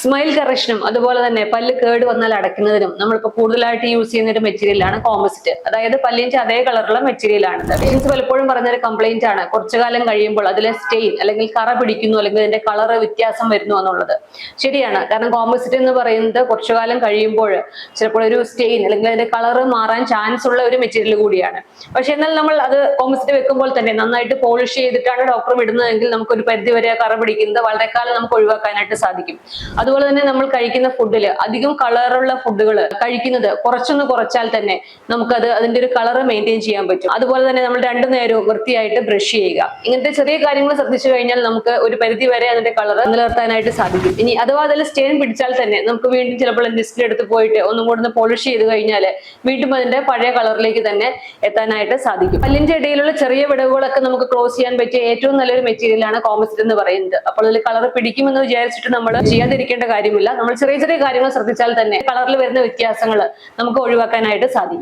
Smile കറക്ഷനും അതുപോലെ തന്നെ പല്ല് കേട് വന്നാൽ അടയ്ക്കുന്നതിനും നമ്മളിപ്പോൾ കൂടുതലായിട്ട് യൂസ് ചെയ്യുന്ന ഒരു മെറ്റീരിയലാണ് കോമ്പസിറ്റ് അതായത് പല്ലിന്റെ അതേ കളറുള്ള മെറ്റീരിയൽ ആണ്. പേഷ്യൻസ് പലപ്പോഴും പറഞ്ഞൊരു കംപ്ലൈന്റ് ആണ്. കുറച്ചു കാലം കഴിയുമ്പോൾ അതിലെ സ്റ്റെയിൻ അല്ലെങ്കിൽ കറ പിടിക്കുന്നു അല്ലെങ്കിൽ അതിന്റെ കളർ വ്യത്യാസം വരുന്നു എന്നുള്ളത്. ശരിയാണ്. കാരണം കോമ്പസിറ്റ് എന്ന് പറയുന്നത് കുറച്ചു കാലം കഴിയുമ്പോൾ ചിലപ്പോൾ ഒരു സ്റ്റെയിൻ അല്ലെങ്കിൽ അതിന്റെ കളർ മാറാൻ ചാൻസ് ഉള്ള ഒരു മെറ്റീരിയൽ കൂടിയാണ്. പക്ഷെ എന്നാൽ നമ്മൾ അത് കോമ്പസിറ്റ് വെക്കുമ്പോൾ തന്നെ നന്നായിട്ട് പോളിഷ് ചെയ്തിട്ടാണ് ഡോക്ടർ വിടുന്നതെങ്കിൽ നമുക്ക് ഒരു പരിധി വരെ കറ പിടിക്കുന്നത് വളരെ കാലം നമുക്ക് ഒഴിവാക്കാനായിട്ട് സാധിക്കും. അതുപോലെ തന്നെ നമ്മൾ കഴിക്കുന്ന ഫുഡിൽ അധികം കളറുള്ള ഫുഡുകൾ കഴിക്കുന്നത് കുറച്ചൊന്ന് കുറച്ചാൽ തന്നെ നമുക്കത് അതിന്റെ ഒരു കളർ മെയിന്റെയിൻ ചെയ്യാൻ പറ്റും. അതുപോലെ തന്നെ നമ്മൾ രണ്ടു നേരവും വൃത്തിയായിട്ട് ബ്രഷ് ചെയ്യുക. ഇങ്ങനത്തെ ചെറിയ കാര്യങ്ങൾ ശ്രദ്ധിച്ചു കഴിഞ്ഞാൽ നമുക്ക് ഒരു പരിധി വരെ അതിന്റെ കളർ നിലനിർത്താനായിട്ട് സാധിക്കും. ഇനി അഥവാ അതിൽ സ്റ്റെയിൻ പിടിച്ചാൽ തന്നെ നമുക്ക് വീണ്ടും ചിലപ്പോൾ ലിസ്റ്റിൽ എടുത്ത് പോയിട്ട് ഒന്നും കൂടെ ഒന്ന് പോളിഷ് ചെയ്ത് കഴിഞ്ഞാൽ വീണ്ടും അതിന്റെ പഴയ കളറിലേക്ക് തന്നെ എത്താനായിട്ട് സാധിക്കും. പല്ലിന്റെ ഇടയിലുള്ള ചെറിയ വിടവുകളൊക്കെ നമുക്ക് ക്ലോസ് ചെയ്യാൻ പറ്റിയ ഏറ്റവും നല്ലൊരു മെറ്റീരിയലാണ് കോമസിറ്റ് എന്ന് പറയുന്നത്. അപ്പോൾ അതിൽ കളർ പിടിക്കുമെന്ന് വിചാരിച്ചിട്ട് നമ്മൾ ചെയ്യാതിരിക്കേണ്ട കാര്യമില്ല. നമ്മൾ ചെറിയ ചെറിയ കാര്യങ്ങൾ ശ്രദ്ധിച്ചാൽ തന്നെ കളറിൽ വരുന്ന വ്യത്യാസങ്ങൾ നമുക്ക് ഒഴിവാക്കാനായിട്ട് സാധിക്കും.